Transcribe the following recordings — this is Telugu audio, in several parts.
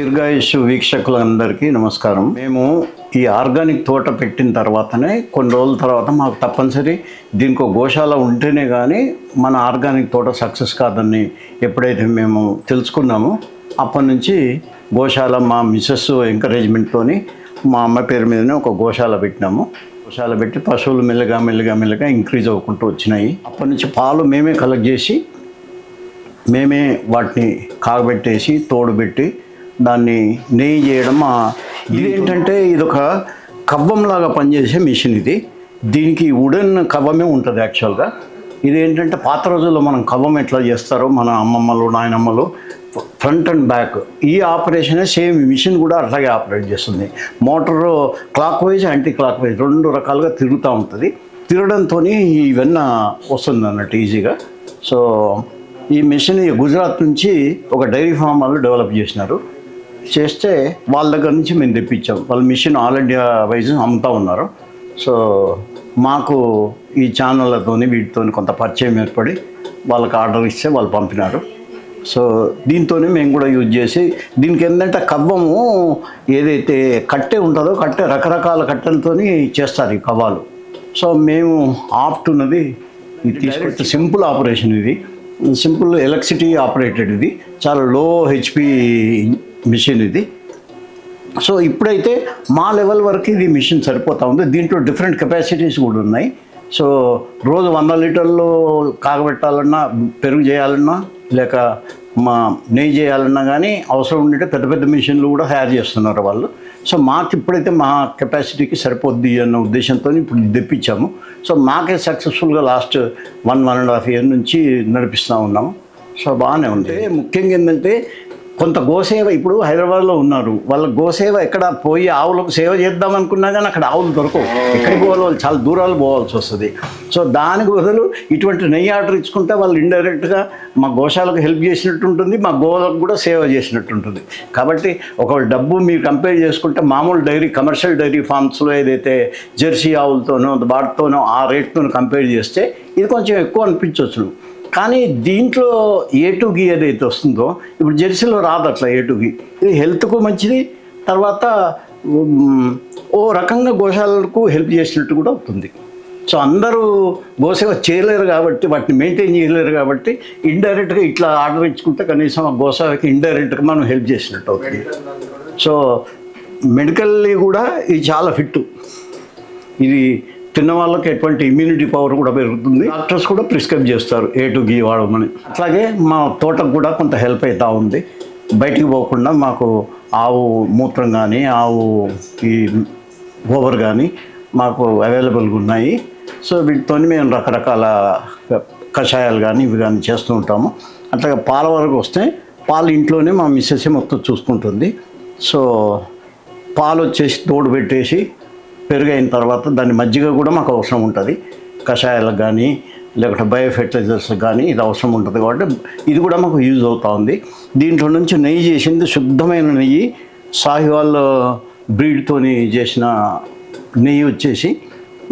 దీర్ఘాయుష్ వీక్షకులందరికీ నమస్కారం. మేము ఈ ఆర్గానిక్ తోట పెట్టిన తర్వాతనే కొన్ని రోజుల తర్వాత మాకు తప్పనిసరి దీనికి గోశాల ఉంటేనే కానీ మన ఆర్గానిక్ తోట సక్సెస్ కాదని ఎప్పుడైతే మేము తెలుసుకున్నామో అప్పటి నుంచి గోశాల మా మిస్సెస్ ఎంకరేజ్మెంట్తోని మా అమ్మ పేరు మీదనే ఒక గోశాల పెట్టినాము. గోశాల పెట్టి పశువులు మెల్లగా మెల్లగా మెల్లగా ఇంక్రీజ్ అవ్వకుంటూ వచ్చినాయి. అప్పటి నుంచి పాలు మేమే కలెక్ట్ చేసి మేమే వాటిని కాగబెట్టేసి తోడుబెట్టి దాన్ని నెయ్యి చేయడం ఇదేంటంటే ఇది ఏంటంటే ఇది ఒక కవ్వంలాగా పనిచేసే మిషన్ ఇది. దీనికి వుడెన్ కవ్వమే ఉంటుంది యాక్చువల్గా. ఇది ఏంటంటే పాత రోజుల్లో మనం కవ్వం ఎట్లా చేస్తారో మన అమ్మమ్మలు నాయనమ్మలు ఫ్రంట్ అండ్ బ్యాక్ ఈ ఆపరేషనే సేమ్ ఈ మిషన్ కూడా అట్లాగే ఆపరేట్ చేస్తుంది. Motor clockwise anti clockwise రెండు రకాలుగా తిరుగుతూ ఉంటుంది. తిరగడంతో ఇవన్న వస్తుంది అన్నట్టు ఈజీగా. సో ఈ మిషన్ గుజరాత్ నుంచి ఒక డైరీ ఫామ్ వాళ్ళు డెవలప్ చేసినారు. చేస్తే వాళ్ళ దగ్గర నుంచి మేము తెప్పించాం. వాళ్ళ మిషన్ ఆల్ ఇండియా వైజ్ అమ్ముతూ ఉన్నారు. సో మాకు ఈ ఛానళ్ళతో వీటితోని కొంత పరిచయం ఏర్పడి వాళ్ళకి ఆర్డర్ ఇస్తే వాళ్ళు పంపినారు. సో దీంతోనే మేము కూడా యూజ్ చేసి దీనికి ఏంటంటే కవ్వము ఏదైతే కట్టె ఉంటుందో కట్టె రకరకాల కట్టెలతోని చేస్తారు ఈ కవ్వాలు. సో మేము ఆప్ట్ ఉన్నది తీసుకొచ్చి సింపుల్ ఆపరేషన్ ఇది. సింపుల్ ఎలక్ట్రిసిటీ ఆపరేటెడ్ ఇది. చాలా లో హెచ్పి మిషన్ ఇది. సో ఇప్పుడైతే మా లెవెల్ వరకు ఇది మిషన్ సరిపోతా ఉంది. దీంట్లో డిఫరెంట్ కెపాసిటీస్ కూడా ఉన్నాయి. సో రోజు వంద లీటర్లు కాగబెట్టాలన్నా పెరుగు చేయాలన్నా లేక మా నెయ్యి చేయాలన్నా కానీ అవసరం ఉంటే పెద్ద పెద్ద మిషన్లు కూడా తయారు చేస్తున్నారు వాళ్ళు. సో మాకు ఇప్పుడైతే మా కెపాసిటీకి సరిపోద్ది అన్న ఉద్దేశంతో ఇప్పుడు తెప్పించాము. సో మాకే సక్సెస్ఫుల్గా last one one and half year నుంచి నడిపిస్తూ ఉన్నాము. సో బాగానే ఉంది. ముఖ్యంగా ఏంటంటే కొంత గోసేవ ఇప్పుడు హైదరాబాద్లో ఉన్నారు. వాళ్ళ గోసేవ ఎక్కడ పోయి ఆవులకు సేవ చేద్దాం అనుకున్నా కానీ అక్కడ ఆవులు దొరకవు. ఎక్కడికి పోవాలి వాళ్ళు? చాలా దూరాలు పోవాల్సి వస్తుంది. సో దానికి బదులు ఇటువంటి నెయ్యి ఆర్డర్ ఇచ్చుకుంటే వాళ్ళు ఇండైరెక్ట్గా మా గోశాలకు హెల్ప్ చేసినట్టు ఉంటుంది మా గోలకు కూడా సేవ చేసినట్టు ఉంటుంది. కాబట్టి ఒకవేళ డబ్బు మీరు కంపేర్ చేసుకుంటే మామూలు డైరీ కమర్షియల్ డైరీ ఫార్మ్స్లో ఏదైతే జెర్సీ ఆవులతోనో వాటితోనో ఆ రేట్తో కంపేర్ చేస్తే ఇది కొంచెం ఎక్కువ అనిపించవచ్చు కానీ దీంట్లో ఏ టు గీ ఏదైతే వస్తుందో ఇప్పుడు జెర్సీలో రాదు అట్లా ఏ టు గీ ఇది హెల్త్కు మంచిది తర్వాత ఓ రకంగా గోశాలకు హెల్ప్ చేసినట్టు కూడా అవుతుంది. సో అందరూ గోసేవ చేయలేరు కాబట్టి వాటిని మెయింటైన్ చేయలేరు కాబట్టి ఇండైరెక్ట్గా ఇట్లా ఆర్డర్ ఇచ్చుకుంటే కనీసం ఆ గోసేవకి ఇండైరెక్ట్గా మనం హెల్ప్ చేసినట్టు అవుతుంది. సో మెడికల్లీ కూడా ఇది చాలా ఫిట్ ఇది తిన్న వాళ్ళకి ఎటువంటి ఇమ్యూనిటీ పవర్ కూడా పెరుగుతుంది. డాక్టర్స్ కూడా ప్రిస్క్రైబ్ చేస్తారు ఏ టు గీ వాడమని. అట్లాగే మా తోటకు కూడా కొంత హెల్ప్ అవుతూ ఉంది. బయటికి పోకుండా మాకు ఆవు మూత్రం కానీ ఆవు ఈ గోబర్ కానీ మాకు అవైలబుల్గా ఉన్నాయి. సో వీటితో మేము రకరకాల కషాయాలు కానీ ఇవి కానీ చేస్తూ ఉంటాము. అట్లాగే పాల వరకు వస్తే పాలు ఇంట్లోనే మా మిస్సెస్ మొత్తం చూసుకుంటుంది. సో పాలు వచ్చేసి తోడు పెట్టేసి పెరుగైన తర్వాత దాని మజ్జిగ కూడా మాకు అవసరం ఉంటుంది. కషాయాలకు కానీ లేకుంటే బయో కానీ ఇది అవసరం ఉంటుంది కాబట్టి ఇది కూడా మాకు యూజ్ అవుతూ ఉంది. దీంట్లో నుంచి నెయ్యి చేసింది శుద్ధమైన నెయ్యి. సాహివాల్ బ్రీడ్తోని చేసిన నెయ్యి వచ్చేసి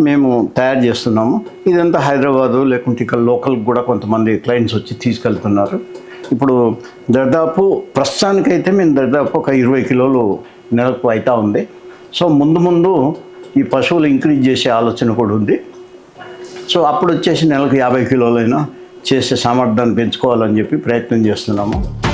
మేము తయారు చేస్తున్నాము. ఇదంతా హైదరాబాదు లేకుంటే ఇక్కడ లోకల్ కూడా కొంతమంది క్లయింట్స్ వచ్చి తీసుకెళ్తున్నారు. ఇప్పుడు దాదాపు ప్రస్తుతానికైతే మేము దాదాపు ఒక ఇరవై కిలోలు నెలకు అవుతూ ఉంది. సో ముందు ముందు ఈ పశువులు ఇంక్రీజ్ చేసే ఆలోచన కూడా ఉంది. సో అప్పుడు వచ్చేసి నెలకు యాభై కిలోలైనా చేసే సామర్థ్యాన్ని పెంచుకోవాలని చెప్పి ప్రయత్నం చేస్తున్నాము.